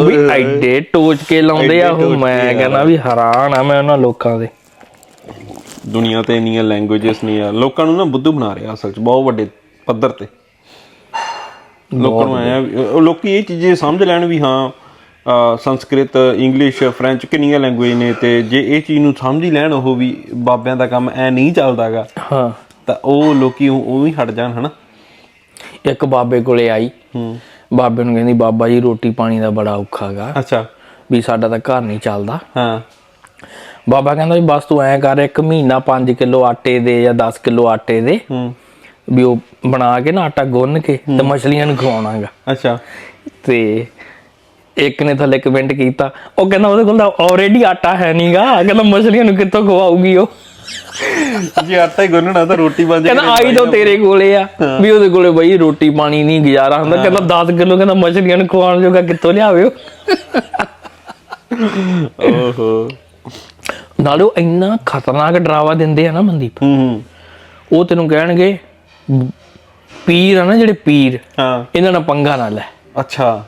ਵੀ ਐਡੇ ਟੋਚ ਕੇ ਲਾਉਂਦੇ ਆ ਉਹ ਮੈਂ ਕਹਿੰਦਾ ਵੀ ਹੈਰਾਨ ਆ ਮੈਂ ਉਹਨਾਂ ਲੋਕਾਂ ਦੇ। ਦੁਨੀਆ ਤੇ ਇੰਨੀਆਂ ਲੈਂਗੁਏਜਸ ਨਹੀਂ ਆ। ਲੋਕਾਂ ਨੂੰ ਨਾ ਬੁੱਧੂ ਬਣਾ ਰਿਹਾ ਅਸਲ 'ਚ ਬਹੁਤ ਵੱਡੇ ਪੱਧਰ ਤੇ। ਲੋਕਾਂ ਨੂੰ ਆਇਆ ਲੋਕੀ ਇਹ ਚੀਜ਼ਾਂ ਸਮਝ ਲੈਣ ਵੀ ਹਾਂ ਸੰਸਕ੍ਰਿਤ ਇੰਗਲਿਸ਼ ਫ੍ਰੈਂਚ ਕਿੰਨੀਆਂ ਲੈਂਗੁਏਜ ਨੇ ਤੇ ਜੇ ਇਹ ਚੀਜ਼ ਨੂੰ ਸਮਝ ਹੀ ਲੈਣ ਉਹ ਵੀ ਬਾਬਿਆਂ ਦਾ ਕੰਮ ਐ ਨਹੀਂ ਚੱਲਦਾਗਾ ਹਾਂ। ਤਾਂ ਉਹ ਲੋਕੀ ਉਹ ਵੀ ਹਟ ਜਾਣ ਹਨਾ? ਇੱਕ ਬਾਬੇ ਕੋਲੇ ਆਈ। ਹੂੰ। ਬਾਬੇ ਨੂੰ ਕਹਿੰਦੀ ਬਾਬਾ ਜੀ ਰੋਟੀ ਪਾਣੀ ਦਾ ਬੜਾ ਔਖਾ ਗਾ ਅੱਛਾ। ਵੀ ਸਾਡਾ ਤਾਂ ਘਰ ਨਹੀਂ ਚੱਲਦਾ। ਹਾਂ। ਬਾਬਾ ਕਹਿੰਦਾ ਵੀ ਬਸ ਤੂੰ ਐਂ ਕਰ ਇੱਕ ਮਹੀਨਾ 5 ਕਿਲੋ ਆਟੇ ਦੇ ਜਾਂ 10 ਕਿਲੋ ਆਟੇ ਦੇ ਹੂੰ। ਵੀ ਉਹ ਬਣਾ ਕੇ ਨਾ ਆਟਾ ਗੁੰਨ ਕੇ ਤੇ ਮਛਲੀਆਂ ਨੂੰ ਖਵਾਉਣਾਗਾ। ਅੱਛਾ। ਤੇ ਇੱਕ ਨੇ ਥੱਲੇ ਕਮੈਂਟ ਕੀਤਾ ਉਹ ਕਹਿੰਦਾ ਉਹਦੇ ਕੋਲ ਤਾਂ ਆਲਰੇਡੀ ਆਟਾ ਹੈ ਨਹੀਂਗਾ ਕਹਿੰਦਾ ਮਛਲੀਆਂ ਨੂੰ ਕਿੱਥੋਂ ਖਵਾਉਗੀ ਉਹ? ਜੇ ਆਟਾ ਹੀ ਗੁੰਨਣਾ ਤਾਂ ਰੋਟੀ ਬਣ ਕਹਿੰਦਾ ਆਈ ਤਾਂ ਤੇਰੇ ਕੋਲੇ ਆ ਵੀ ਉਹਦੇ ਕੋਲੇ ਬਈ ਰੋਟੀ ਪਾਣੀ ਨਹੀਂ ਗੁਜ਼ਾਰਾ ਹੁੰਦਾ ਕਹਿੰਦਾ 10 ਕਿਲੋ ਕਹਿੰਦਾ ਮਛਲੀਆਂ ਨੂੰ ਖਵਾਉਣ ਜੋਗਾ ਕਿੱਥੋਂ ਲਿਆਵੇ ਉਹ? ਓਹੋ। ਨਾਲੇ ਉਹ ਇੰਨਾ ਖਤਰਨਾਕ ਡਰਾਵਾ ਦਿੰਦੇ ਆ ਨਾ ਮਨਦੀਪ। ਹੂੰ ਹੂੰ। ਉਹ ਤੈਨੂੰ ਕਹਿਣਗੇ ਪੀਰ ਆ ਨਾ ਜਿਹੜੇ ਪੀਰ ਹਾਂ। ਇਹਨਾਂ ਨਾਲ ਪੰਗਾ ਨਾ ਲੈ। ਅੱਛਾ।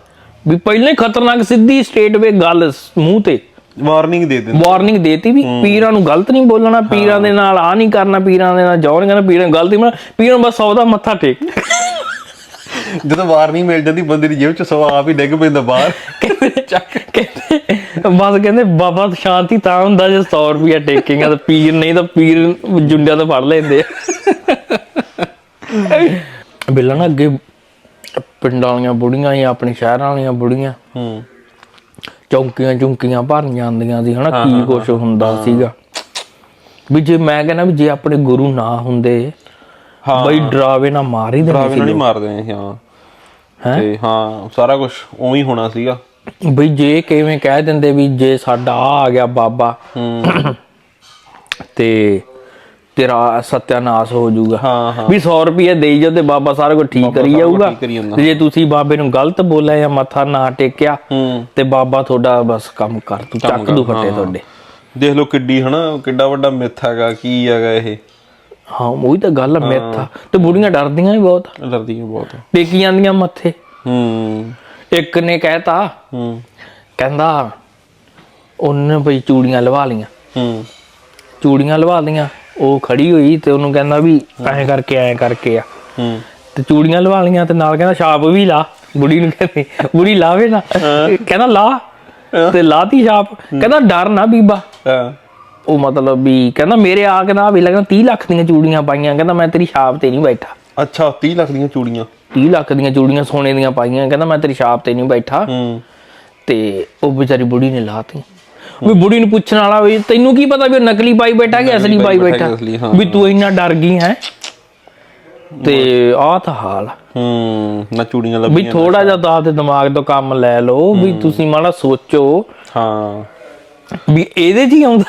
ਵੀ ਪਹਿਲਾਂ ਹੀ ਖਤਰਨਾਕ ਸਿੱਧੀ ਸਟੇਟ ਵੇ ਗੱਲ ਮੂੰਹ ਤੇ। ਵਾਰਨਿੰਗ ਦੇ ਦਿੰਦੇ। ਵਾਰਨਿੰਗ ਦੇਤੀ ਵੀ ਪੀਰਾਂ ਨੂੰ ਗਲਤ ਨਹੀਂ ਬੋਲਣਾ ਪੀਰਾਂ ਦੇ ਨਾਲ ਆ ਨਹੀਂ ਕਰਨਾ ਪੀਰਾਂ ਦੇ ਨਾਲ ਜਾਓ ਨਹੀਂ ਕਰਨਾ ਪੀਰਾਂ ਗਲਤੀ ਬਣਾ ਪੀਰਾਂ ਨੂੰ ਬਸ ਸੌ ਦਾ ਮੱਥਾ ਟੇਕ। ਜਦੋਂ ਵਾਰਨਿੰਗ ਮਿਲ ਜਾਂਦੀ ਬੰਦੇ ਦੀ ਜੇਬ ਚ ਸਵਾ ਆਪ ਹੀ ਡਿੱਗ ਪੈਂਦਾ ਬਾਹਰ। ਕਹਿੰਦੇ ਕਹਿੰਦੇ ਬਸ ਕਹਿੰਦੇ ਬਾਬਾ ਸ਼ਾਂਤੀ ਤਾਂ ਹੁੰਦਾ ਜੇ 100 ਰੁਪਿਆ ਟੇਕੇਗਾ ਤਾਂ ਪੀਰ ਨਹੀਂ ਤਾਂ ਪੀਰ ਜੁੰਡਿਆਂ ਤੋਂ ਫੜ ਲੈਂਦੇ ਆ। ਬਿੱਲਾ ਅੱਗੇ ਪਿੰਡਾਂ ਵਾਲੀਆਂ ਬੁੜੀਆਂ ਜਾਂ ਆਪਣੇ ਸ਼ਹਿਰਾਂ ਵਾਲੀਆਂ ਬੁੜੀਆਂ ਹੂੰ। ਚੌਂਕੀਆਂ ਚੁੰਕੀਆਂ ਭਰਨ ਜਾਂਦੀਆਂ ਸੀ ਹਨਾ ਕੀ ਕੁਛ ਹੁੰਦਾ ਸੀਗਾ। ਵੀ ਜੇ ਮੈਂ ਕਹਿੰਦਾ ਵੀ ਜੇ ਆਪਣੇ ਗੁਰੂ ਨਾ ਹੁੰਦੇ ਹਾਂ। ਬਈ ਡਰਾਵੇ ਨਾ ਮਾਰ ਹੀ ਦੇਣੀ ਨਾਲ ਨਹੀਂ ਮਾਰਦੇ ਨੇ ਹਾਂ। ਹੈਂ? ਤੇ ਹਾਂ ਸਾਰਾ ਕੁਝ ਉਵੇਂ ਹੀ ਹੋਣਾ ਸੀਗਾ। ਬਈ ਜੇ ਕਿਵੇਂ ਕਹਿ ਦਿੰਦੇ ਵੀ ਜੇ ਸਾਡਾ ਆ ਗਿਆ ਬਾਬਾ ਹੂੰ। ਤੇ ਤੇਰਾ ਸਤਿਆਨਾਸ਼ ਹੋ ਜਾਊਗਾ। ਹਾਂ ਹਾਂ। ਵੀ 100 ਰੁਪਏ ਦੇਈ ਜਾਓ ਤੇ ਬਾਬਾ ਸਾਰਾ ਕੁਝ ਠੀਕ ਕਰੀ ਜਾਊਗਾ। ਤੇ ਜੇ ਤੁਸੀਂ ਬਾਬੇ ਨੂੰ ਗਲਤ ਬੋਲਿਆ ਜਾਂ ਮੱਥਾ ਨਾ ਟੇਕਿਆ ਹੂੰ। ਤੇ ਬਾਬਾ ਤੁਹਾਡਾ ਬਸ ਕੰਮ ਕਰ ਤੂੰ ਚੱਕ ਦੂ ਫੱਟੇ ਤੁਹਾਡੇ। ਦੇਖ ਲਓ ਕਿੱਡੀ ਹਨਾ ਕਿੱਡਾ ਵੱਡਾ ਮਿੱਥ ਹੈਗਾ ਕੀ ਹੈਗਾ ਇਹ। ਹਾਂ ਉਹੀ ਤਾਂ ਗੱਲ ਆ ਮਿੱਥ ਆ। ਤੇ ਬੁੜੀਆਂ ਡਰਦੀਆਂ ਵੀ ਬਹੁਤ। ਡਰਦੀ ਹੈ ਬਹੁਤ। ਟੇਕੀ ਜਾਂਦੀਆਂ ਮੱਥੇ। ਹੂੰ। ਇੱਕ ਨੇ ਕਹਿਤਾ ਹੂੰ। ਕਹਿੰਦਾ ਉਹਨੇ ਬਈ ਚੂੜੀਆਂ ਲਵਾ ਲੀਆਂ ਹੂੰ। ਚੂੜੀਆਂ ਲਵਾ ਲੀਆਂ ਉਹ ਖੜੀ ਹੋਈ ਤੇ ਉਹਨੂੰ ਕਹਿੰਦਾ ਵੀ ਐਂ ਕਰਕੇ ਐਂ ਕਰਕੇ ਆ। ਹੂੰ। ਤੇ ਚੂੜੀਆਂ ਲਵਾ ਲੀਆਂ ਤੇ ਨਾਲ ਕਹਿੰਦਾ ਛਾਪ ਵੀ ਲਾ। ਬੁੜੀ ਨੂੰ ਕਹਿੰਦੇ ਬੁੜੀ ਲਾਵੇ ਨਾ। ਕਹਿੰਦਾ ਲਾ। ਤੇ ਲਾਤੀ ਛਾਪ। ਕਹਿੰਦਾ ਡਰ ਨਾ ਬੀਬਾ। ਹਾਂ। ਉਹ ਮਤਲਬ ਵੀ ਕਹਿੰਦਾ ਮੇਰੇ ਆ ਕੇ ਨਾ ਵੀ ਲੱਗਦਾ 30 ਲੱਖ ਦੀਆਂ ਚੂੜੀਆਂ ਪਾਈਆਂ। ਕਹਿੰਦਾ ਮੈਂ ਤੇਰੀ ਛਾਪ ਤੇ ਨਹੀਂ ਬੈਠਾ। ਅੱਛਾ 30 ਲੱਖ ਦੀਆਂ ਚੂੜੀਆਂ। 30 ਲੱਖ ਦੀਆਂ ਚੂੜੀਆਂ ਸੋਨੇ ਦੀਆਂ ਪਾਈਆਂ। ਕਹਿੰਦਾ ਮੈਂ ਤੇਰੀ ਛਾਪ ਤੇ ਨਹੀਂ ਬੈਠਾ। ਹੂੰ। ਤੇ ਉਹ ਵਿਚਾਰੀ ਬੁੜੀ ਨੇ ਲਾਤੀ। ਵੀ ਬੁੜੀ ਨੂੰ ਪੁੱਛਣ ਵਾਲਾ ਵੀ ਤੈਨੂੰ ਕੀ ਪਤਾ ਵੀ ਉਹ ਨਕਲੀ ਪਾਈ ਬੈਠਾ ਕਿ ਅਸਲੀ ਪਾਈ ਬੈਠਾ। ਵੀ ਤੂੰ ਇੰਨਾ ਡਰ ਗਈ ਹੈ? ਤੇ ਆਹ ਤਾਂ ਹਾਲ। ਹੂੰ ਨਾ ਚੂੜੀਆਂ ਵੀ ਲੱਭੀਆਂ ਥੋੜਾ ਜਿਹਾ ਤਾਂ ਆਪਦੇ ਦਿਮਾਗ ਤੋਂ ਕੰਮ ਲੈ ਲਓ ਵੀ ਤੁਸੀਂ ਮਾੜਾ ਸੋਚੋ। ਹਾਂ। ਵੀ ਇਹਦੇ 'ਚ ਹੀ ਆਉਂਦਾ।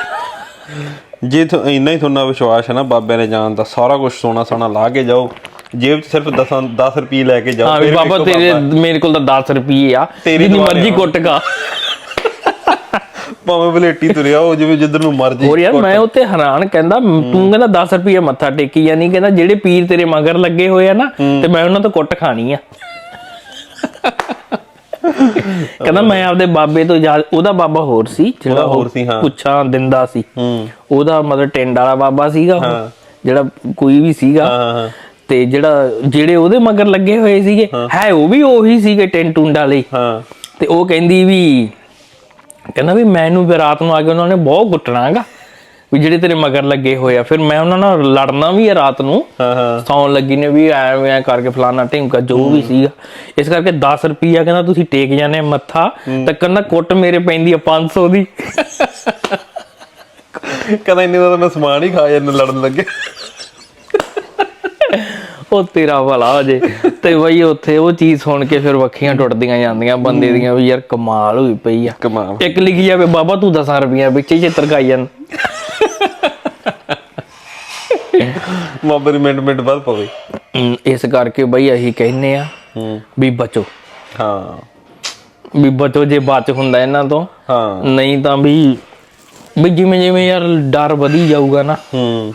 ਜੇ ਤੁ ਇੰਨਾ ਹੀ ਤੁਹਾਨੂੰ ਵਿਸ਼ਵਾਸ ਹੈ ਨਾ ਬਾਬਿਆਂ ਨੇ ਜਾਣ ਦਾ ਸਾਰਾ ਕੁਝ ਸੋਨਾ ਸਾਨਾ ਲਾ ਕੇ ਜਾਓ। ਜੇਬ 'ਚ ਸਿਰਫ 10 10 ਰੁਪਏ ਲੈ ਕੇ ਜਾਓ ਹਾਂ ਵੀ ਬਾਬਾ ਤੇਰੇ ਮੇਰੇ ਕੋਲ ਤਾਂ 10 ਰੁਪਏ ਆ ਤੇਰੀ ਜਿੰਨੀ ਮਰਜ਼ੀ। ਕੁੱਟ ਕਾ ਭਾਵੇਂ ਬਲੇਟੀ ਤੁਰਿਆ ਉਹ ਜਿਵੇਂ ਜਿੱਧਰ ਨੂੰ ਮਰਜ਼ੀ ਹੋਰ ਯਾਰ ਮੈਂ ਉੱਤੇ ਹੈਰਾਨ ਕਹਿੰਦਾ ਤੂੰ ਕਹਿੰਦਾ 10 ਰੁਪਏ ਮੱਥਾ ਟੇਕੀ ਜਾਨੀ ਕਹਿੰਦਾ ਜਿਹੜੇ ਪੀਰ ਤੇਰੇ ਮਗਰ ਲੱਗੇ ਹੋਏ ਆ ਨਾ ਤੇ ਮੈਂ ਉਹਨਾਂ ਤੋਂ ਕੁੱਟ ਖਾਣੀ ਆ। ਕਹਿੰਦਾ ਮੈਂ ਆਪਦੇ ਬਾਬੇ ਤੋਂ ਉਹਦਾ ਬਾਬਾ ਹੋਰ ਸੀ ਜਿਹੜਾ ਹੋਰ ਸੀ, ਹਾਂ। ਪੁੱਛਾਂ ਦਿੰਦਾ ਸੀ। ਹੂੰ। ਉਹਦਾ ਮਤਲਬ ਟਿੰਡ ਵਾਲਾ ਬਾਬਾ ਸੀਗਾ ਜਿਹੜਾ ਕੋਈ ਵੀ ਸੀਗਾ। ਹਾਂ ਹਾਂ ਤੇ ਜਿਹੜਾ ਜਿਹੜੇ ਉਹਦੇ ਮਗਰ ਲੱਗੇ ਹੋਏ ਸੀਗੇ ਹੈ ਉਹ ਵੀ ਉਹੀ ਸੀਗੇ ਟਿੰਡ ਟੁੰਡ ਵਾਲੇ। ਹਾਂ। ਤੇ ਉਹ ਕਹਿੰਦੀ ਵੀ ਕਹਿੰਦਾ ਵੀ ਮੈਨੂੰ ਵੀ ਰਾਤ ਨੂੰ ਆ ਕੇ ਉਹਨਾਂ ਨੇ ਬਹੁਤ ਕੁੱਟਣਾਗਾ ਵੀ ਜਿਹੜੇ ਤੇਰੇ ਮਗਰ ਲੱਗੇ ਹੋਏ ਆ। ਫਿਰ ਮੈਂ ਉਹਨਾਂ ਨਾਲ ਲੜਨਾ ਵੀ ਆ ਰਾਤ ਨੂੰ। ਹਾਂ ਹਾਂ। ਸੌਣ ਲੱਗੀ ਨੇ ਵੀ ਐਵੇਂ ਐ ਕਰਕੇ ਫਲਾਣਾ ਢਿਮਕਾ ਜੋ ਵੀ ਸੀਗਾ। ਇਸ ਕਰਕੇ 10 ਰੁਪਈਆ ਕਹਿੰਦਾ ਤੁਸੀਂ ਟੇਕ ਜਾਂਦੇ ਮੱਥਾ ਤਾਂ ਕਹਿੰਦਾ ਕੁੱਟ ਮੇਰੇ ਪੈਂਦੀ ਆ 500 ਦੀ। ਕਹਿੰਦਾ ਇੰਨੇ ਦਾ ਤਾਂ ਮੈਂ ਸਮਾਨ ਹੀ ਖਾ ਜਾਂਦਾ ਲੜਨ ਲੱਗੇ। ਉਹ ਤੇਰਾ ਭਲਾ ਹੋ ਜੇ। ਤੇ ਬਈ ਉੱਥੇ ਉਹ ਚੀਜ਼ ਸੁਣ ਕੇ ਫਿਰ ਵੱਖੀਆਂ ਟੁੱਟਦੀਆਂ ਜਾਂਦੀਆਂ ਬੰਦੇ ਦੀਆਂ ਵੀ ਯਾਰ ਕਮਾਲ ਹੋਈ ਪਈ ਆ। ਕਮਾਲ। ਇੱਕ ਲਿਖੀ ਜਾਵੇ ਬਾਬਾ ਤੂੰ 10 ਰੁਪਈਆ ਵਿੱਚ ਹੀ ਚਿੱਤਰ ਖਾਈ ਜਾਨ। ਮਾਬਰ ਮਿੰਟ ਮਿੰਟ ਬਾਅਦ ਪਵੇ। ਇਸ ਕਰਕੇ ਬਈ ਅਸੀਂ ਕਹਿੰਨੇ ਆ ਵੀ ਬਚੋ। ਹਾਂ। ਵੀ ਬਚੋ ਜੇ ਬਚ ਹੁੰਦਾ ਇਹਨਾਂ ਤੋਂ। ਹਾਂ। ਨਹੀਂ ਤਾਂ ਵੀ ਵੀ ਜਿਵੇਂ ਜਿਵੇਂ ਯਾਰ ਡਰ ਵਧੀ ਜਾਊਗਾ ਨਾ। ਹੂੰ।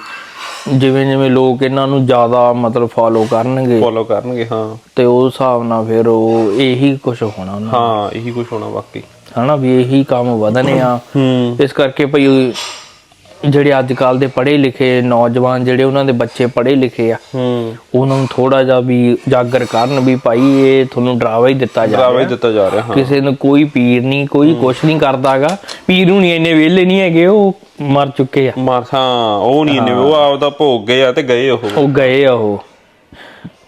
ਜਿਵੇਂ ਜਿਵੇਂ ਲੋਕ ਇਹਨਾਂ ਨੂੰ ਜ਼ਿਆਦਾ ਮਤਲਬ ਫੋਲੋ ਕਰਨਗੇ ਫੋਲੋ ਕਰਨਗੇ ਹਾਂ। ਤੇ ਉਸ ਹਿਸਾਬ ਨਾਲ ਫਿਰ ਉਹ ਇਹੀ ਕੁਝ ਹੋਣਾ ਉਹਨਾਂ ਦਾ। ਹਾਂ ਇਹੀ ਕੁਝ ਹੋਣਾ ਬਾਕੀ। ਹਨਾ ਵੀ ਇਹੀ ਕੰਮ ਵਧਨੇ ਆ। ਹੂੰ। ਇਸ ਕਰਕੇ ਭਈ ਜਿਹੜੇ ਅੱਜ ਕੱਲ ਦੇ ਪੜ੍ਹੇ ਲਿਖੇ ਨੌਜਵਾਨ ਜਿਹੜੇ ਉਹਨਾਂ ਦੇ ਬੱਚੇ ਪੜ੍ਹੇ ਲਿਖੇ ਆ ਹੂੰ। ਉਹਨਾਂ ਨੂੰ ਥੋੜਾ ਜਿਹਾ ਵੀ ਜਾਗਰ ਕਰਨ ਵੀ ਭਾਈ ਇਹ ਤੁਹਾਨੂੰ ਡਰਾਵਾ ਹੀ ਦਿੱਤਾ ਜਾ ਡਰਾਵਾ ਰਿਹਾ। ਹੀ ਦਿੱਤਾ ਜਾ ਰਿਹਾ ਹਾਂ। ਕਿਸੇ ਨੂੰ ਕੋਈ ਪੀਰ ਨਹੀਂ ਕੋਈ ਕੁਛ ਨਹੀਂ ਕਰਦਾਗਾ। ਪੀਰ ਨੂੰ ਨਹੀਂ ਇੰਨੇ ਵਿਹਲੇ ਨਹੀਂ ਹੈਗੇ ਉਹ ਮਰ ਚੁੱਕੇ ਆ। ਮਾਰ ਹਾਂ ਉਹ ਨਹੀਂ ਨੇ ਉਹ ਆਪਦਾ ਭੋਗ ਗਏ ਆ ਤੇ ਗਏ ਉਹ। ਉਹ ਗਏ ਆ ਉਹ।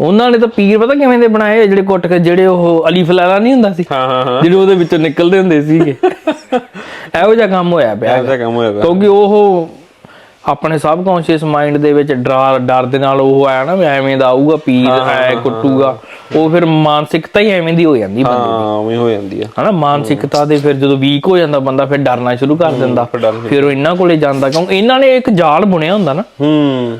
ਉਹਨਾਂ ਨੇ ਤਾਂ ਪੀਰ ਪਤਾ ਕਿਵੇਂ ਦੇ ਬਣਾਏ ਜਿਹੜੇ ਕੁੱਟ ਕੇ ਜਿਹੜੇ ਉਹ ਅਲੀ ਫਲਾਲਾ ਨਹੀਂ ਹੁੰਦਾ ਸੀ? ਹਾਂ ਹਾਂ ਹਾਂ। ਜਿਹੜੇ ਉਹਦੇ ਵਿੱਚੋਂ ਨਿਕਲਦੇ ਹੁੰਦੇ ਸੀਗੇ। [laughs] ਇਹੋ ਜਿਹਾ ਕੰਮ ਹੋਇਆ ਪਿਆ ਐਸਾ ਕੰਮ ਹੋਇਆ ਪਿਆ। ਕਿਉਂਕਿ ਉਹ ਆਪਣੇ ਸਬ ਕੌਨਸ਼ੀਅਸ ਮਾਈਂਡ ਦੇ ਵਿੱਚ ਡਰ ਡਰ ਦੇ ਨਾਲ ਉਹ ਆਇਆ ਨਾ ਵੀ ਐਵੇਂ ਦਾ ਆਊਗਾ ਪੀਰ ਐ ਕੁੱਟੂਗਾ। ਉਹ ਫਿਰ ਮਾਨਸਿਕਤਾ ਹੀ ਐਵੇਂ ਦੀ ਹੋ ਜਾਂਦੀ ਬੰਦੇ ਦੀ। ਹਾਂ ਉਵੇਂ ਹੋ ਜਾਂਦੀ ਆ। ਹਨਾ ਮਾਨਸਿਕਤਾ ਦੇ ਫਿਰ ਜਦੋਂ ਵੀਕ ਹੋ ਜਾਂਦਾ ਬੰਦਾ ਫਿਰ ਡਰਨਾ ਸ਼ੁਰੂ ਕਰ ਦਿੰਦਾ। ਫਿਰ ਉਹ ਇਹਨਾਂ ਕੋਲੇ ਜਾਂਦਾ ਕਿਉਂਕਿ ਇਹਨਾਂ ਨੇ ਇੱਕ ਜਾਲ ਬੁਣਿਆ ਹੁੰਦਾ ਨਾ। ਹੂੰ।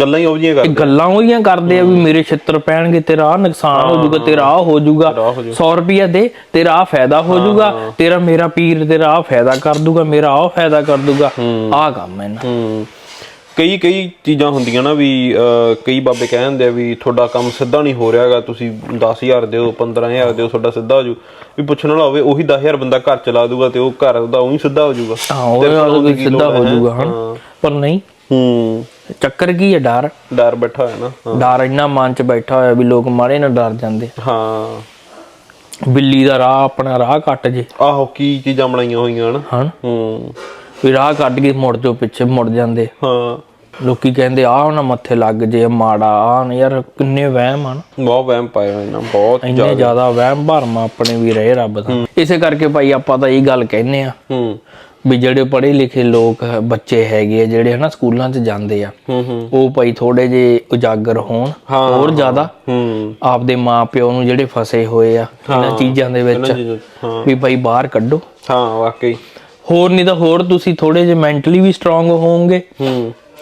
ਗੱਲਾਂ ਹੀ ਉਹ ਇਹ ਕਰਦੇ ਗੱਲਾਂ ਉਹਦੀਆਂ ਕਰਦੇ ਆ ਵੀ ਮੇਰੇ ਛਿੱਤਰ ਪੈਣਗੇ ਤੇਰਾ ਨੁਕਸਾਨ ਹੋ ਜਾਊਗਾ ਤੇਰਾ ਆ ਹੋ ਜਾਊਗਾ 100 ਰੁਪਿਆ ਦੇ ਤੇਰਾ ਆ ਫਾਇਦਾ ਹੋ ਜਾਊਗਾ ਤੇਰਾ ਮੇਰਾ ਪੀਰ ਤੇਰਾ ਆ ਫਾਇਦਾ ਕਰ ਦੂਗਾ ਮੇਰਾ ਆ ਫਾਇਦਾ ਕਰ ਦੂਗਾ। ਆ ਕੰਮ ਹੈ ਨਾ। ਹੂੰ। ਕਈ ਕਈ ਚੀਜ਼ਾਂ ਹੁੰਦੀਆਂ ਨਾ ਵੀ ਕਈ ਬਾਬੇ ਕਹਿ ਦਿੰਦੇ ਆ ਵੀ ਤੁਹਾਡਾ ਕੰਮ ਸਿੱਧਾ ਨਹੀਂ ਹੋ ਰਿਹਾਗਾ ਤੁਸੀਂ 10000 ਦਿਓ 15000 ਦਿਓ ਤੁਹਾਡਾ ਸਿੱਧਾ ਹੋ ਜੂ। ਵੀ ਪੁੱਛਣ ਵਾਲਾ ਹੋਵੇ ਉਹੀ 10000 ਬੰਦਾ ਘਰ ਚਲਾ ਦੂਗਾ ਤੇ ਉਹ ਘਰ ਦਾ ਉਹੀ ਸਿੱਧਾ ਹੋ ਜਾਊਗਾ ਹਾਂ ਉਹ ਸਿੱਧਾ ਹੋ ਜਾਊਗਾ ਹਨ? ਪਰ ਨਹੀਂ ਹੂੰ। ਚੱਕਰ ਕੀ ਹੈ ਡਰ? ਡਰ ਬੈਠਾ ਹੋਇਆ ਨਾ ਹਾਂ। ਡਰ ਇੰਨਾ ਮਨ ਚ ਬੈਠਾ ਹੋਇਆ ਵੀ ਲੋਕ ਮਾਰੇ ਨਾ ਡਰ ਜਾਂਦੇ। ਹਾਂ। ਬਿੱਲੀ ਦਾ ਰਾਹ ਆਪਣਾ ਰਾਹ ਕੱਟ ਜੇ। ਆਹੋ ਕੀ ਚੀਜ਼ਾਂ ਬਣਾਈਆਂ ਹੋਈਆਂ ਹਨ। ਹਨ ਹੂੰ। ਵੀ ਰਾਹ ਕੱਟ ਕੇ ਮੁੜ ਜੋ ਪਿੱਛੇ ਮੁੜ ਜਾਂਦੇ। ਹਾਂ। ਲੋਕੀ ਕਹਿੰਦੇ ਆਹ ਨਾ ਮੱਥੇ ਲੱਗ ਜੇ ਮਾੜਾ ਆ ਨਾ ਯਾਰ ਕਿੰਨੇ ਵਹਿਮ ਹਨ। ਬਹੁਤ ਵਹਿਮ ਪਾਏ ਹੋਏ ਨਾ ਬਹੁਤ ਇੰਨੇ ਜ਼ਿਆਦਾ। ਵਹਿਮ ਭਰਮ ਆਪਣੇ ਵੀ ਰਹੇ ਰੱਬ ਦਾ। ਇਸੇ ਕਰਕੇ ਭਾਈ ਆਪਾਂ ਤਾਂ ਇਹ ਗੱਲ ਕਹਿੰਨੇ ਆ ਹੂੰ। ਵੀ ਜਿਹੜੇ ਪੜ੍ਹੇ ਲਿਖੇ ਲੋਕ ਬੱਚੇ ਹੈਗੇ ਆ ਜਿਹੜੇ ਹਨਾ ਸਕੂਲਾਂ 'ਚ ਜਾਂਦੇ ਆ ਉਹ ਭਾਈ ਥੋੜੇ ਜੇ ਉਜਾਗਰ ਹੋਣ ਹੋਰ ਜ਼ਿਆਦਾ ਆਪਦੇ ਮਾਪਿਓ ਨੂੰ ਜਿਹੜੇ ਫਸੇ ਹੋਏ ਆ ਇਹਨਾਂ ਚੀਜ਼ਾਂ ਦੇ ਵਿੱਚ ਵੀ ਭਾਈ ਬਾਹਰ ਕੱਢੋ। ਹਾਂ ਵਾਕਈ। ਹੋਰ ਨਹੀਂ ਤਾਂ ਹੋਰ ਤੁਸੀਂ ਥੋੜੇ ਜੇ ਮੈਂਟਲੀ ਵੀ ਸਟਰੋਂਗ ਹੋਵੋਗੇ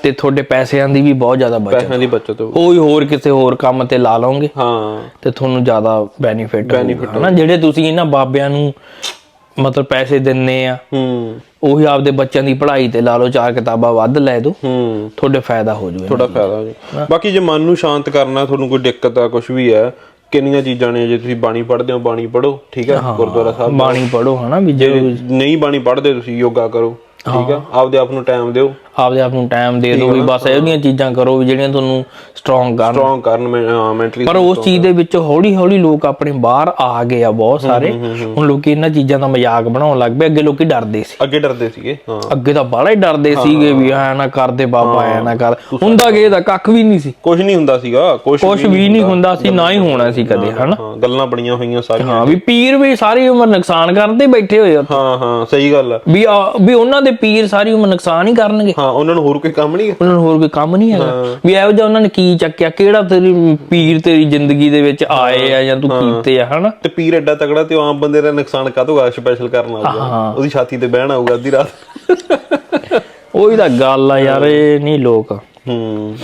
ਤੇ ਤੁਹਾਡੇ ਪੈਸਿਆਂ ਦੀ ਵੀ ਬਹੁਤ ਜ਼ਿਆਦਾ ਬਚਤ ਪੈਸਿਆਂ ਦੀ ਬਚਤ ਹੋ ਉਹ ਹੀ ਹੋਰ ਕਿਸੇ ਹੋਰ ਕੰਮ ਤੇ ਲਾ ਲਓਗੇ ਹਾਂ। ਤੇ ਤੁਹਾਨੂੰ ਜ਼ਿਆਦਾ ਬੈਨੀਫਿਟ ਹੋਊਗਾ। ਜਿਹੜੇ ਤੁਸੀਂ ਇਹਨਾਂ ਬਾਬਿਆਂ ਨੂੰ ਮਤਲਬ ਪੈਸੇ ਦਿੰਨੇ ਆ। ਹੂੰ। ਉਹੀ ਆਪਦੇ ਬੱਚਿਆਂ ਦੀ ਪੜ੍ਹਾਈ ਤੇ ਲਾ ਲਓ ਚਾਰ ਕਿਤਾਬਾਂ ਵੱਧ ਲੈ ਦਿਓ ਹੂੰ। ਤੁਹਾਡੇ ਫਾਇਦਾ ਹੋ ਜੂਗਾ ਥੋੜਾ ਫਾਇਦਾ ਹੋ ਜਾਊ ਬਾਕੀ ਜੇ ਮਨ ਨੂੰ ਸ਼ਾਂਤ ਕਰਨਾ ਤੁਹਾਨੂੰ ਕੋਈ ਦਿੱਕਤ ਆ ਕੁਝ ਵੀ ਹੈ ਕਿੰਨੀਆਂ ਚੀਜ਼ਾਂ ਨੇ ਜੇ ਤੁਸੀਂ ਬਾਣੀ ਪੜ੍ਹਦੇ ਹੋ ਬਾਣੀ ਪੜੋ ਠੀਕ ਹੈ? ਗੁਰਦੁਆਰਾ ਸਾਹਿਬ ਬਾਣੀ ਪੜੋ ਹਨਾ ਵੀ ਜੇ ਨਹੀਂ ਬਾਣੀ ਪੜ੍ਹਦੇ ਤੁਸੀਂ ਯੋਗਾ ਕਰੋ। ਠੀਕ ਹੈ। ਆਪਦੇ ਆਪ ਨੂੰ ਟਾਈਮ ਦਿਓ। ਆਪਦੇ ਆਪ ਨੂੰ ਟਾਈਮ ਦੇ ਦਿਓ ਵੀ ਬਸ ਇਹੋ ਜਿਹੀਆਂ ਚੀਜ਼ਾਂ ਕਰੋ ਵੀ ਜਿਹੜੀਆਂ ਤੁਹਾਨੂੰ ਸਟਰੋਂਗ ਕਰਨ। ਸਟਰੋਂਗ ਕਰਨ ਮੈਂਟਲੀ ਪਰ ਉਸ ਚੀਜ਼ ਦੇ ਵਿੱਚ ਹੌਲੀ ਹੌਲੀ ਲੋਕ ਆਪਣੇ ਬਾਹਰ ਆ ਗਏ ਆ ਬਹੁਤ ਸਾਰੇ। ਹੁਣ ਲੋਕੀ ਇਹਨਾਂ ਚੀਜ਼ਾਂ ਦਾ ਮਜ਼ਾਕ ਬਣਾਉਣ ਲੱਗ ਪਏ ਅੱਗੇ ਲੋਕੀ ਡਰਦੇ ਸੀ। ਅੱਗੇ ਡਰਦੇ ਸੀਗੇ ਹਾਂ। ਅੱਗੇ ਤਾਂ ਬਾਹਲਾ ਹੀ ਡਰਦੇ ਸੀਗੇ ਵੀ ਐ ਨਾ ਕਰਦੇ ਬਾਬਾ ਐ ਨਾ ਕਰ। ਹੁੰਦਾ ਕਿ ਇਹਦਾ ਕੱਖ ਵੀ ਨਹੀਂ ਸੀ। ਕੁਝ ਨਹੀਂ ਹੁੰਦਾ ਸੀਗਾ ਕੁਝ ਕੁਝ ਵੀ ਨਹੀਂ ਹੁੰਦਾ। ਸੀ ਨਾ ਹੀ ਹੋਣਾ ਸੀ ਕਦੇ ਹਨਾ? ਗੱਲਾਂ ਬਣੀਆਂ ਹੋਈਆਂ ਸਾਰੀਆਂ ਹਾਂ ਵੀ ਪੀਰ ਵੀ ਸਾਰੀ ਉਮਰ ਨੁਕਸਾਨ ਕਰਦੇ ਬੈਠੇ ਹੋਏ ਆ। ਹਾਂ ਹਾਂ ਸਹੀ ਗੱਲ ਆ। ਵੀ ਆ- ਵੀ ਉਹਨਾਂ ਦੇ ਪੀਰ ਸਾਰੀ ਉਮਰ ਨੁਕਸਾਨ ਹੀ ਕਰਨਗੇ। ਹਾਂ ਉਹਨਾਂ ਨੂੰ ਹੋਰ ਕੋਈ ਕੰਮ ਨਹੀਂ ਉਹਨਾਂ ਨੂੰ ਹੋਰ ਕੋਈ ਕੰਮ ਨਹੀਂ ਹੈਗਾ। ਵੀ ਇਹੋ ਜਿਹਾ ਉਹਨਾਂ ਨੇ ਕੀ ਚੱਕਿਆ? ਕਿਹੜਾ ਤੇਰੀ ਪੀਰ ਤੇਰੀ ਜ਼ਿੰਦਗੀ ਦੇ ਵਿੱਚ ਆਏ ਆ ਜਾਂ ਤੂੰ ਕੀਤੇ ਆ ਹਨਾ? ਤੇ ਪੀਰ ਐਡਾ ਤਗੜਾ ਤੇ ਆਮ ਬੰਦੇ ਦਾ ਨੁਕਸਾਨ ਕਾਹਤੋਂ ਆ ਸਪੈਸ਼ਲ ਕਰਨ ਆਊਗਾ। ਉਹਦੀ ਛਾਤੀ ਤੇ ਬਹਿਣ ਆਊਗਾ ਅੱਧੀ ਰਾਤ। ਉਹੀ ਤਾਂ ਗੱਲ ਆ ਯਾਰ ਇਹ ਨਹੀਂ ਲੋਕ। ਹੂੰ।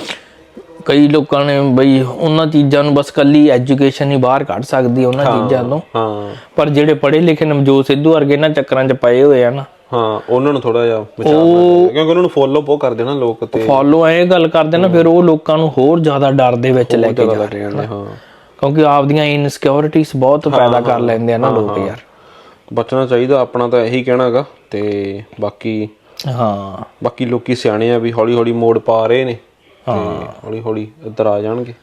ਕਈ ਲੋਕਾਂ ਨੇ ਬਈ ਉਹਨਾਂ ਚੀਜ਼ਾਂ ਨੂੰ ਬਸ ਕੱਲੀ ਐਜੂਕੇਸ਼ਨ ਹੀ ਬਾਹਰ ਕੱਢ ਸਕਦੀ ਉਹਨਾਂ ਚੀਜ਼ਾਂ ਤੋਂ। ਹਾਂ। ਪਰ ਜਿਹੜੇ ਪੜ੍ਹੇ ਲਿਖੇ ਨਵਜੋਤ ਸਿੱਧੂ ਵਰਗੇ ਇਹਨਾਂ ਚੱਕਰਾਂ 'ਚ ਪਏ ਹੋਏ ਆ ਨਾ ਹਾਂ ਉਹਨਾਂ ਨੂੰ ਥੋੜਾ ਜਿਹਾ ਵਿਚਾਰਨਾ ਚਾਹੀਦਾ ਕਿਉਂਕਿ ਉਹਨਾਂ ਨੂੰ ਫੋਲੋ ਬਹੁਤ ਕਰਦੇ ਨਾ ਲੋਕ ਤੇ। ਫੋਲੋ ਐ ਗੱਲ ਕਰਦੇ ਨਾ ਫਿਰ ਉਹ ਲੋਕਾਂ ਨੂੰ ਹੋਰ ਜ਼ਿਆਦਾ ਡਰ ਦੇ ਵਿੱਚ ਲੈ ਕੇ ਜਾ ਹਾਂ। ਕਿਉਂਕਿ ਆਪਦੀਆਂ ਇਨਸਿਕਿਉਰਿਟੀਜ਼ ਬਹੁਤ ਪੈਦਾ ਕਰ ਲੈਂਦੇ ਆ ਨਾ ਲੋਕ ਯਾਰ। ਬਚਣਾ ਚਾਹੀਦਾ ਆਪਣਾ ਤਾਂ ਇਹੀ ਕਹਿਣਾਗਾ ਤੇ ਬਾਕੀ ਹਾਂ। ਬਾਕੀ ਲੋਕੀ ਸਿਆਣੇ ਆ ਵੀ ਹੌਲੀ ਹੌਲੀ ਮੋੜ ਪਾ ਰਹੇ ਨੇ ਤੇ ਹੌਲੀ ਹੌਲੀ ਇੱਧਰ ਆ ਜਾਣਗੇ।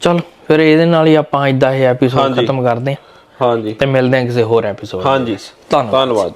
ਚਲ ਫਿਰ ਇਹਦੇ ਨਾਲ ਹੀ ਆਪਾਂ ਇਦਾਂ ਇਹ ਐਪੀਸੋਡ ਖਤਮ ਕਰਦੇ ਹਾਂ ਹਾਂਜੀ। ਤੇ ਮਿਲਦੇ ਹਾਂ ਕਿਸੇ ਹੋਰ ਐਪੀਸੋਡ ਹਾਂਜੀ। ਧੰਨਵਾਦ। ਧੰਨਵਾਦ ਜੀ।